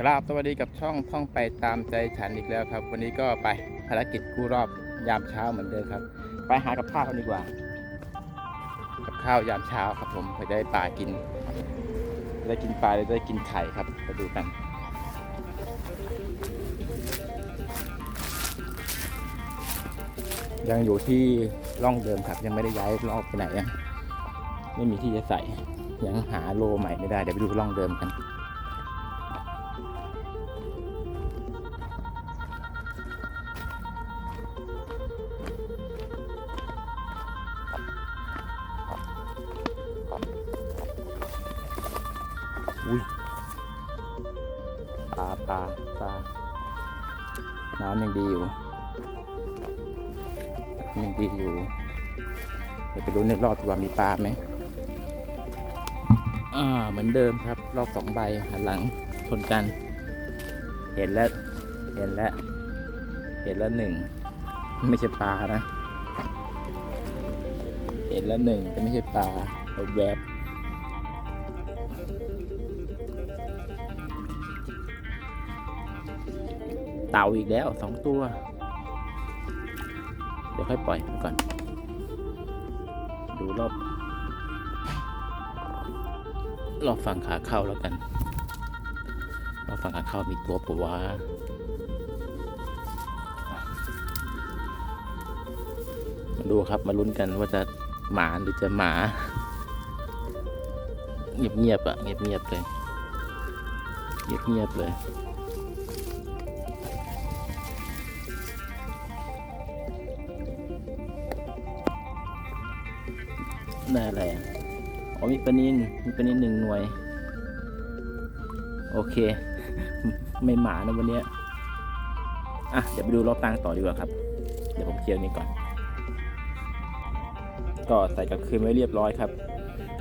กราบสวัสดีกับช่องท่องไปตามใจฉันอีกแล้วครับ วันนี้ก็ไปภารกิจกู้รอบยามเช้าเหมือนเดิมครับ ไปหากับข้าวกันดีกว่า กับข้าวยามเช้าครับผมเพื่อจะได้ปลากินจะได้กินปลาจะได้กินไข่ครับไปดูกันยังอยู่ที่ร่องเดิมครับยังไม่ได้ย้ายรอบไปไหนยังไม่มีที่จะใส่ยังหาโลใหม่ไม่ได้เดี๋ยวไปดูร่องเดิมกัน ปลาปลาปลาน้ำยังดีอยู่ยังดีอยู่เดี๋ยวไปดูในรอบดีกว่ามีปลาไหมอ่าเหมือนเดิมครับ รอบสองใบหันหลังชนกัน เห็นแล้วเห็นแล้วเห็นแล้วหนึ่งไม่ใช่ปลานะ เห็นแล้วหนึ่งแต่ไม่ใช่ปลาแวบ เต่าอีกแล้วสองตัว เดี๋ยวค่อยปล่อยมันก่อน ดูรอบ รอบฝั่งขาเข้าแล้วกัน รอบฝั่งขาเข้ามีตัวปะวะมาดูครับมาลุ้นกันว่าจะหมาหรือจะหมา เงียบเงียบอะเงียบเงียบเลย เงียบเงียบเลย ได้อะไรอะอ๋อมีปนินมีปนินหนึ่งหน่วย โอเค ไม่หมานะวันนี้อะ เดี๋ยวไปดูรอบตั้งต่อดีกว่าครับ เดี๋ยวผมเคลียร์นี้ก่อน ก็ใส่กับคืนไว้เรียบร้อยครับ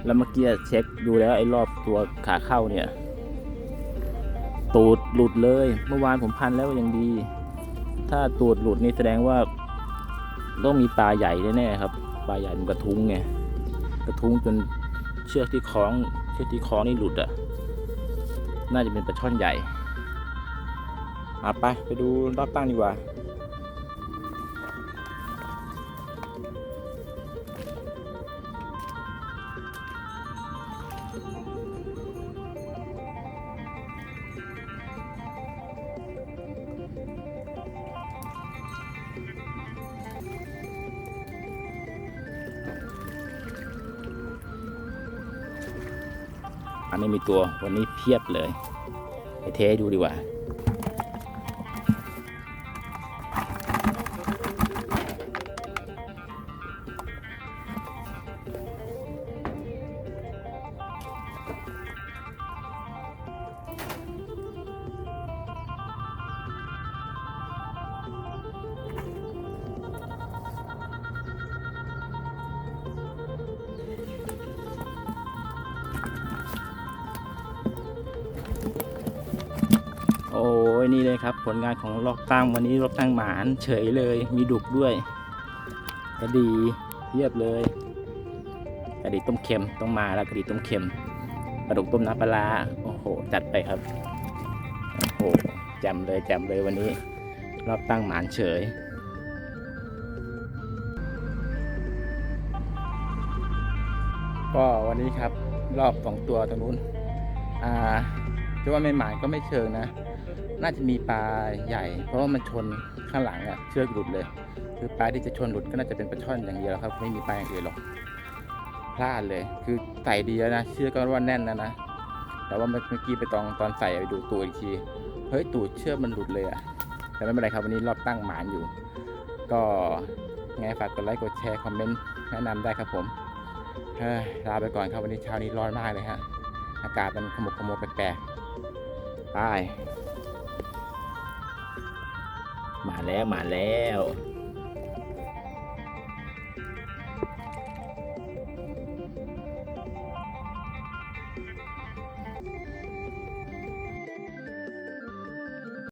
แล้วเมื่อกี้เช็คดูแล้วไอ้รอบตัวขาเข้าเนี่ย ตูดหลุดเลย เมื่อวานผมพันแล้วยังดี ถ้าตูดหลุดนี่แสดงว่า ต้องมีปลาใหญ่แน่ๆครับ ปลาใหญ่มันกระทุ้งไง กระทุ้งจนเชือกที่คล้องเชือกที่คล้องนี่หลุดอะ น่าจะเป็นปลาช่อนใหญ่มาไปไปดูรอบตั้งดีกว่า อันนี้มีตัววันนี้เพียบเลยไปเทให้ดูดีกว่า โอ้ยนี่เลยครับ ผลงานของลอกตั้งวันนี้ลอกตั้งหมานเฉยเลย มีดุกด้วยกระดีเพียบเลยกระดีต้มเค็มต้องมาแล้วกระดีต้มเค็มปลาดุกต้มน้ำปลาร้าโอ้โห จัดไปครับโอ้โหแจำเลยแจำเลยวันนี้ รอบตั้งหมานเฉยก็วันนี้ครับรอบสองตัวตรงนู้น อ่าจะว่าไม่หมายก็ไม่เชิงนะ น่าจะมีปลาใหญ่ เพราะว่ามันชนข้างหลังอะเชือกหลุดเลย คือปลาที่จะชนหลุดก็น่าจะเป็นปลาช่อนอย่างเดียวครับ ไม่มีปลาอย่างอื่นหรอกพลาดเลย คือใส่ดีแล้วนะ เชือกก็ว่าแน่นแล้วนะ แต่ว่าเมื่อกี้ไปตอนตอนใส่ไปดูตัวอีกทีเฮ้ยตูดเชือกมันหลุดเลยอะแต่ไม่เป็นไรครับวันนี้รอบตั้งหมานอยู่ ก็ไงฝากกดไลค์กดแชร์คอมเมนต์แนะนำได้ครับผมเฮ้ยลาไปก่อนครับวันนี้เช้านี้ร้อนมากเลยฮะอากาศมันขมุกขมัวแปลกๆไป มาแล้วมาแล้ว